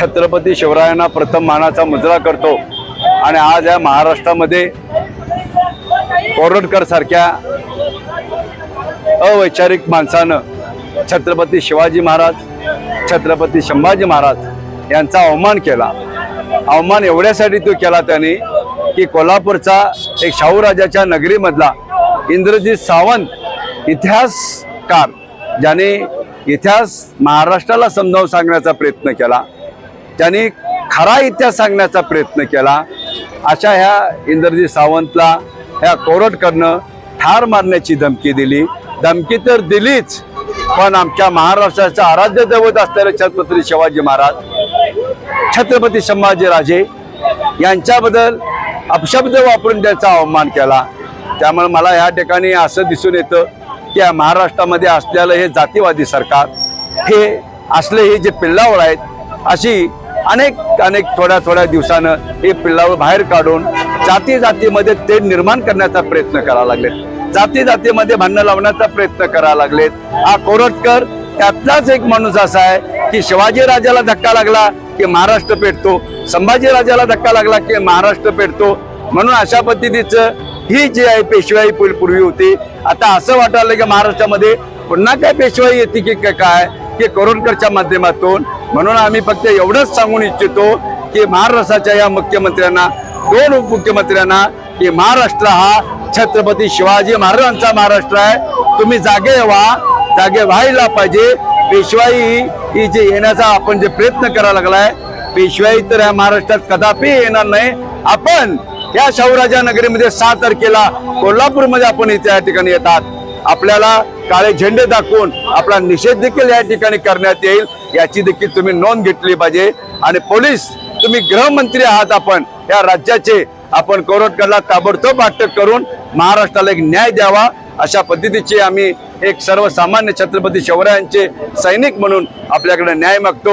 छत्रपती शिवरायांना प्रथम मानाचा मुजरा करतो. आणि आज या महाराष्ट्रामध्ये कोरडकरसारख्या अवैचारिक माणसानं छत्रपती शिवाजी महाराज छत्रपती संभाजी महाराज यांचा अवमान केला. अवमान एवढ्यासाठी तो केला त्याने की कोल्हापूरचा एक शाहूराजाच्या नगरीमधला इंद्रजित सावंत इतिहासकार ज्याने इतिहास महाराष्ट्राला समजावून सांगण्याचा प्रयत्न केला. त्यांनी खरा इतिहास सांगण्याचा प्रयत्न केला. अशा ह्या इंद्रजी सावंतला ह्या कोरटकरनं ठार मारण्याची धमकी दिली. धमकी तर दिलीच पण आमच्या महाराष्ट्राचं आराध्य दैवत असलेले छत्रपती शिवाजी महाराज छत्रपती संभाजीराजे यांच्याबद्दल अपशब्द वापरून त्याचा अवमान केला. त्यामुळे मला ह्या ठिकाणी असं दिसून येतं की या महाराष्ट्रामध्ये असलेलं हे जातीवादी सरकार हे असले हे जे पिल्लावळ आहेत अशी अनेक अनेक थोड्या थोड्या दिवसानं हे पिल्लावर बाहेर काढून जाती जातीमध्ये ते निर्माण करण्याचा प्रयत्न करावा लागलेत. जाती जातीमध्ये भांडणं लावण्याचा प्रयत्न करायला लागलेत. हा कोरटकर त्यातलाच एक माणूस असा आहे की शिवाजीराजाला धक्का लागला की महाराष्ट्र पेटतो. संभाजीराजाला धक्का लागला की महाराष्ट्र पेटतो. म्हणून अशा पद्धतीचं ही जी आहे पेशवाई पूर- पूर्वी होती. आता असं वाटायला की महाराष्ट्रामध्ये पुन्हा काय पेशवाई येते की काय- काय की कोरोनकरच्या माध्यमातून म्हणून आम्ही फक्त एवढंच सांगून इच्छितो की महाराष्ट्राच्या या मुख्यमंत्र्यांना दोन उपमुख्यमंत्र्यांना की महाराष्ट्र हा छत्रपती शिवाजी महाराजांचा महाराष्ट्र आहे. तुम्ही जागे व्हा जागे व्हायला पाहिजे. पेशवाई ही जे येण्याचा आपण जे प्रयत्न करायला लागलाय पेशवाई तर या महाराष्ट्रात कदापि येणार नाही. आपण या शाहूराजा नगरीमध्ये सहा तारखेला कोल्हापूरमध्ये आपण इथे या ठिकाणी येतात. आपल्याला काळे झेंडे दाखवून आपला निषेध देखील या ठिकाणी करण्यात येईल याची देखील तुम्ही नोंद घेतली पाहिजे. आणि पोलीस तुम्ही गृहमंत्री आहात आपण या राज्याचे आपण कोरोटकरला ताबडतोब अटक करून महाराष्ट्राला एक न्याय द्यावा अशा पद्धतीचे आम्ही एक सर्वसामान्य छत्रपती शिवरायांचे सैनिक म्हणून आपल्याकडे न्याय मागतो.